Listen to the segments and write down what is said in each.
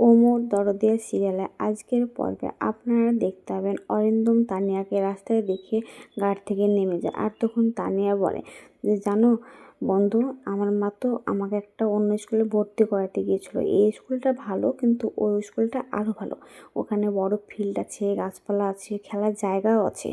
ওমর দরদিয়া সিরিয়ালে। আজকের পর্বে আপনারা দেখতে পাবেন অরিন্দম তানিয়াকে রাস্তায় দেখে গাড়ি থেকে নেমে যায়। আর তখন তানিয়া বলে যে, জানো বন্ধু, আমার মা তো আমাকে একটা অন্য স্কুলে ভর্তি করাতে গিয়েছিল। এই স্কুলটা ভালো, কিন্তু ওই স্কুলটা আরও ভালো। ওখানে বড় ফিল্ড আছে, গাছপালা আছে, খেলার জায়গাও আছে।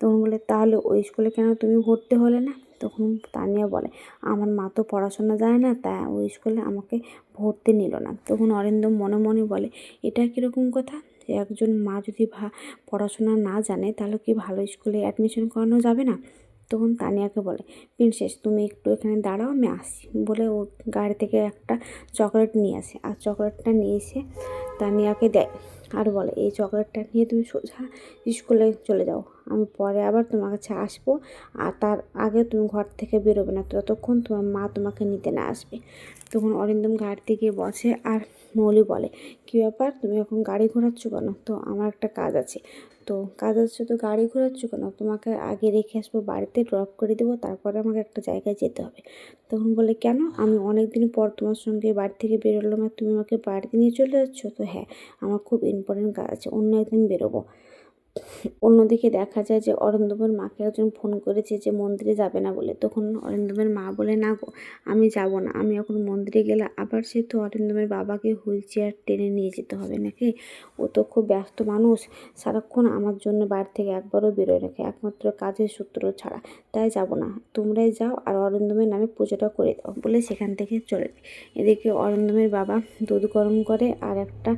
তখন বলে, তাহলে ওই স্কুলে কেন তুমি ভর্তি হলে না? তখন তানিয়া বলে, আমার মা তো পড়াশোনা যায় না তাই ওই স্কুলে আমাকে ভর্তি নিল না। তখন অরিন্দম মনে মনে বলে, এটা কীরকম কথা? একজন মা যদি ভা, পড়াশোনা না জানে, তাহলে কি ভালো স্কুলে অ্যাডমিশন করানো যাবে না? তখন তানিয়াকে বলে, প্রিন্সেস, তুমি একটু এখানে দাঁড়াও, আমি আসি বলে ও গাড়ি থেকে একটা চকলেট নিয়ে আসে, আর চকলেটটা নিয়ে এসে তানিয়াকে দেয়। আর বলে, এই চকলেটটা নিয়ে তুমি সোজা স্কুলে চলে যাও। আমি পরে আবার তোমার কাছে আসব। আর তার আগে তুমি ঘর থেকে বেরোবে না, ততক্ষণ তোমার মা তোমাকে নিতে না আসবে। তখন অরিন্দম গাড়িতে গিয়ে বসে আর মৌলি বলে, কী ব্যাপার? তুমি এখন গাড়ি ঘোরাচ্ছ কেন? তো আমার একটা কাজ আছে। তো কাজ আছে তো গাড়ি ঘোরাচ্ছ কেন? তোমাকে আগে রেখে আসব বাড়িতে ড্রপ করে দেবো, তারপরে আমাকে একটা জায়গায় যেতে হবে। তখন বলে, কেন? আমি অনেক দিন পর তোমার সঙ্গে বাড়ি থেকে বেরোলাম আর তুমি আমাকে বাড়িতে নিয়ে চলে যাচ্ছ? তো হ্যাঁ আমার খুব ইম্পর্টেন্ট কাজ আছে, অন্য একদিন বেরোবো। অন্যদিকে দেখা যায় যে অরিন্দমের মাকে একজন ফোন করেছে যে মন্দিরে যাবে না বলে। তখন অরিন্দমের মা বলে, না গো, আমি যাব না। আমি এখন মন্দিরে গেলে আবার সে তো অরিন্দমের বাবাকে হুইল চেয়ার টেনে নিয়ে যেতে হবে নাকি? ও তো খুব ব্যস্ত মানুষ। সারাক্ষণ আমার জন্য বাড়ি থেকে একবারও বেরোয় রাখে একমাত্র কাজের সূত্র ছাড়া। তাই যাব না। তোমরাই যাও আর অরিন্দমের নামে পুজোটা করে দাও, বলে সেখান থেকে চলে এদিকে অরিন্দমের বাবা দুধ গরম করে আর একটা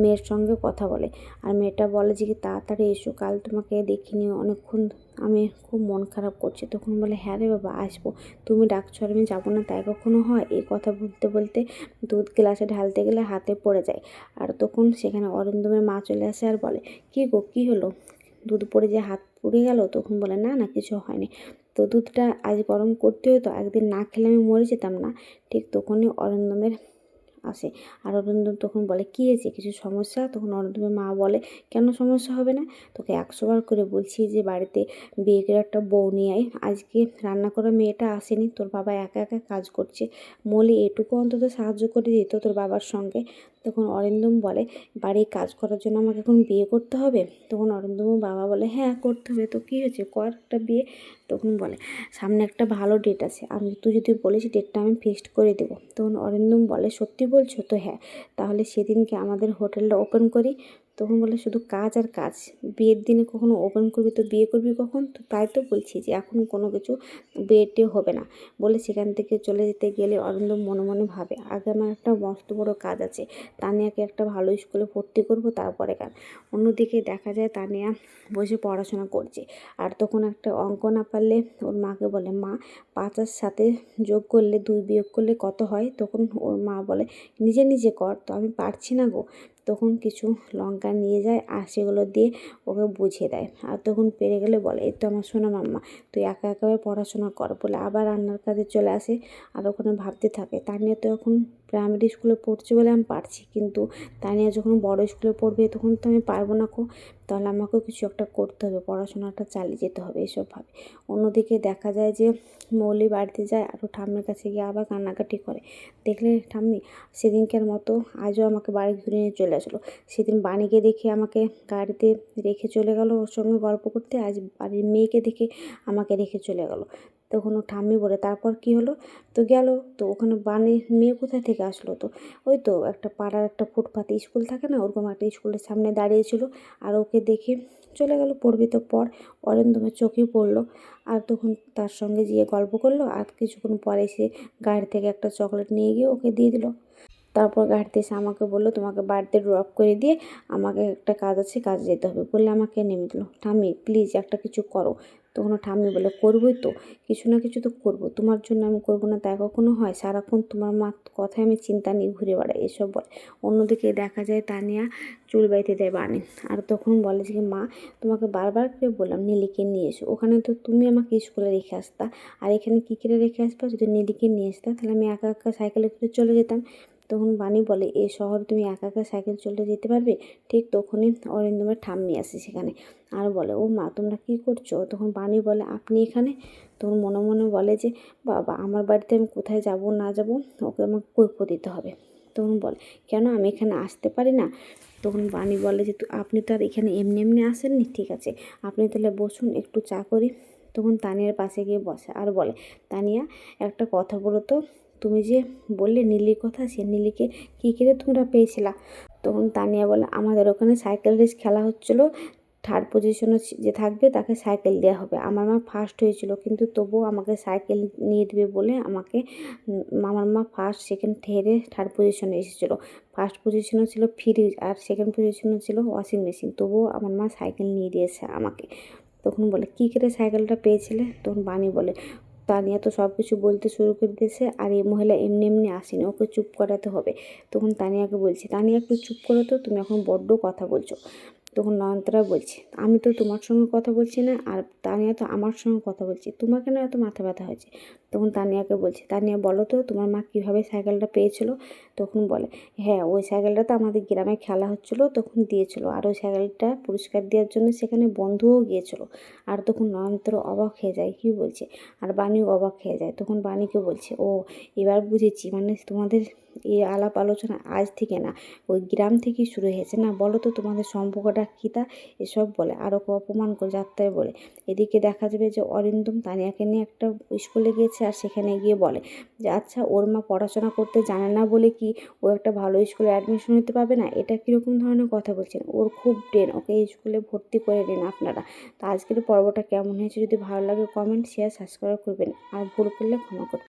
মেয়ের সঙ্গে কথা বলে। আর মেয়েটা বলে যে কি তাড়াতাড়ি এসো, কাল তোমাকে দেখিনি, অনেকক্ষণ আমি খুব মন খারাপ করছি। তখন বলে হ্যাঁ রে বাবা, আসব। তুমি ডাকছো আর আমি যাব না, তাই কখনো হয়? এই কথা বলতে বলতে দুধ গ্লাসে ঢালতে গেলে হাতে পড়ে যায়। আর তখন সেখানে অরিন্দমের মা চলে আসে আর বলে, কী গো, কী হলো? দুধ পড়ে যে হাত পুড়ে গেল? তখন বলে, না না, কিছু হয়নি। তো দুধটা আজ গরম করতে হতো, একদিন না খেলে আমি মরে যেতাম না। ঠিক তখনই অরিন্দমের আসে। আর অরিন্দম তখন বলে, কী হয়েছে? কিছু সমস্যা? তখন অরিন্দমের মা বলে, কেন সমস্যা হবে না? তোকে একশোবার করে বলছি যে বাড়িতে বিয়ে করে একটা বউ নিয়ে আয় আজকে রান্না করা মেয়েটা আসেনি। তোর বাবা একা একা কাজ করছে। মলি এটুকু অন্তত সাহায্য করে দিত তোর বাবার সঙ্গে। তখন অরিন্দম বলে, বাড়ির কাজ করার জন্য আমাকে এখন বিয়ে করতে হবে? তখন অরিন্দম বাবা বলে হ্যাঁ করতে হবে। তো কী হয়েছে? কর একটা বিয়ে। তখন বলে, সামনে একটা ভালো ডেট আছে। আমি তুই যদি বলিস ডেটটা আমি ফিক্সড করে দেবো। তখন অরিন্দম বলে, সত্যি বলছো তো? হ্যাঁ। তাহলে সেদিনকে আমাদের হোটেলটা ওপেন করি। তখন বলে শুধু কাজ আর কাজ। বিয়ের দিনে কখনো ওপেন করবি তো বিয়ে করবি কখন? তো তাই তো বলছি যে এখন কোনো কিছু বিয়েটে হবে না। বলে সেখান থেকে চলে যেতে গেলে অরিন্দম মনে মনে ভাবে, আগে আমার একটা মস্ত বড় কাজ আছে। তানিয়াকে একটা ভালো স্কুলে ভর্তি করব তারপরে কাজ। অন্যদিকে দেখা যায় তানিয়া বসে পড়াশোনা করছে। আর তখন একটা অঙ্ক না পারলে ওর মাকে বলে, মা, পাঁচার সাথে যোগ করলে দুই বিয়োগ করলে কত হয়? তখন ওর মা বলে, নিজে নিজে কর, তো আমি পারছি না গো। তখন কিছু লঙ্কা নিয়ে যায় আর সেগুলো দিয়ে ওকে বুঝিয়ে দেয়। আর তখন পেরে গেলে বলে, এই তো আমার সোনা মাম্মা, তুই একা একাভাবে পড়াশোনা কর। বলে আবার রান্নার কাজে চলে আসে আর ওখানে ভাবতে থাকে তানিয়া তো এখন প্রাইমারি স্কুলে পড়ছে বলে আমি পারছি, কিন্তু তানিয়া যখন বড় স্কুলে পড়বে তখন তো আমি পারব না কো। তাহলে আমাকেও কিছু একটা করতে হবে, পড়াশোনাটা চালিয়ে যেতে হবে এসব ভাবে অন্যদিকে দেখা যায় যে মৌলি বাড়িতে যায় আরও ঠাম্মির কাছে গিয়ে আবার কান্নাকাটি করে। দেখলে ঠাম্মি, সেদিনকার মতো আজও আমাকে বাড়ি ঘুরে নিয়ে চলে আসলো। সেদিন বাণীকে দেখে আমাকে গাড়িতে রেখে চলে গেল ওর সঙ্গে গল্প করতে। আজ বাড়ির মেয়েকে দেখে আমাকে রেখে চলে গেল। তখন ও ঠাম্মি বলে, তারপর কি হলো? তো গেল, তো ওখানে বানে মেয়ে কোথায় থেকে আসলো? তো ওই তো একটা পাড়ার একটা ফুটপাতে স্কুল থাকে না, ওরকম একটা স্কুলের সামনে দাঁড়িয়েছিল আর ওকে দেখে চলে গেল পড়বি তো পর। অরেন্দমের চোখেই পড়ল আর তখন তার সঙ্গে গিয়ে গল্প করল আর কিছুক্ষণ পরে সে গাড়ি থেকে একটা চকলেট নিয়ে গিয়ে ওকে দিয়ে দিল। তারপর গাড়িতে এসে আমাকে বলল, তোমাকে বাড়িতে ড্রপ করে দিয়ে আমাকে একটা কাজ আছে, কাজে যেতে হবে। বললে, আমাকে নেমে দিল ঠামি প্লিজ একটা কিছু করো। তখন ঠাম্মি বলে করবোই তো, কিছু না কিছু তো করব। তোমার জন্য আমি করব না তাই কখনো হয়? সারাক্ষণ তোমার মা কথায় আমি চিন্তা নিয়ে ঘুরে বেড়াই, এসব বলে। অন্যদিকে দেখা যায়, তানিয়া চুল বাইতে দেয় বানে। আর তখন বলে যে, মা, তোমাকে বারবার করে বললাম নীলিকে নিয়ে এসো। ওখানে তো তুমি আমাকে স্কুলে রেখে আসতা। আর এখানে কী করে রেখে আসবা? যদি নীলিকে নিয়ে আসতা, তাহলে আমি একা একা সাইকেলে করে চলে যেতাম। তখন বাণী বলে, এ শহরে তুমি একা একা সাইকেল চলে যেতে পারবে? ঠিক তখনই অরিন্দমের ঠাম্মি আসে সেখানে আর বলে, ও মা, তোমরা কী করছ? তখন বাণী বলে, আপনি এখানে? তখন মনে মনে বলে যে, বাবা, আমার বাড়িতে আমি কোথায় যাব, না যাব, ওকে আমাকে কৈফ দিতে হবে। তখন বলে, কেন? আমি এখানে আসতে পারি না? তখন বাণী বলে যে, "তু- আপনি তো আর এখানে এমনি এমনি আসেননি? ঠিক আছে, আপনি তাহলে বসুন, একটু চা করি। তখন তানিয়ার পাশে গিয়ে বসে আর বলে, তানিয়া, একটা কথা বলো তো তুমি যে বললে নীলির কথা, সে নীলিকে কী করে তোমরা পেয়েছিলা? তখন তানিয়া বলে, আমাদের ওখানে সাইকেল রেস খেলা হচ্ছিল। থার্ড পজিশনে যে থাকবে তাকে সাইকেল দেওয়া হবে। আমার মা ফার্স্ট হয়েছিল, কিন্তু তবুও আমাকে সাইকেল নিয়ে দেবে বলে আমাকে আমার মা ফার্স্ট সেকেন্ড হেরে থার্ড পজিশনে এসেছিল। ফার্স্ট পজিশনে ছিল ফ্রিজ আর সেকেন্ড পজিশনে ছিল ওয়াশিং মেশিন তবুও আমার মা সাইকেল নিয়ে দিয়েছে আমাকে। তখন বলে, কী করে সাইকেলটা পেয়েছিলে? তখন বাণী বলে তানিয়া তো সব কিছু বলতে শুরু করে দিয়েছে আর এই মহিলা এমনি এমনি আসেনি, ওকে চুপ করাতে হবে। তখন তানিয়াকে বলছি, তানিয়া একটু চুপ করো তো, তুমি এখন বড্ড কথা বলছো। তখন নয়নতারা বলছে আমি তো তোমার সঙ্গে কথা বলছি না, আর তানিয়া তো আমার সঙ্গে কথা বলছি। তোমার কেন এত মাথা ব্যথা হয়েছে? তখন তানিয়াকে বলছে, তানিয়া বলো তো, তোমার মা কীভাবে সাইকেলটা পেয়েছিল? তখন বলে হ্যাঁ ওই সাইকেলটা তো আমাদের গ্রামে খেলা হচ্ছিল, তখন দিয়েছিল। আর ওই সাইকেলটা পুরস্কার দেওয়ার জন্য সেখানে বন্ধুও গিয়েছিল। আর তখন নয়নতারা অবাক হয়ে যায়, কী বলছে? আর বাণীও অবাক হয়ে যায়। তখন বাণীকে বলছে, ও, এবার বুঝেছি মানে তোমাদের এই আলাপ আলোচনা আজ থেকে না, ওই গ্রাম থেকেই শুরু হয়েছে না? বলো তো তোমাদের সম্পর্কটা কী তা? এসব বলে আরও অপমান করে যাত্রায় বলে। এদিকে দেখা যাবে যে অরিন্দম তানিয়াকে নিয়ে একটা স্কুলে গিয়েছে আর সেখানে গিয়ে বলে যে আচ্ছা ওর মা পড়াশোনা করতে জানে না বলে কি ও একটা ভালো স্কুলে অ্যাডমিশন নিতে পারবে না? এটা কীরকম ধরনের কথা বলছেন? ওর খুব ব্রেন ওকে স্কুলে ভর্তি করে দিন আপনারা। তো আজকের পর্বটা কেমন হয়েছে যদি ভালো লাগে কমেন্ট শেয়ার সাবস্ক্রাইব করবেন। আর ভুল করলে ক্ষমা করবেন।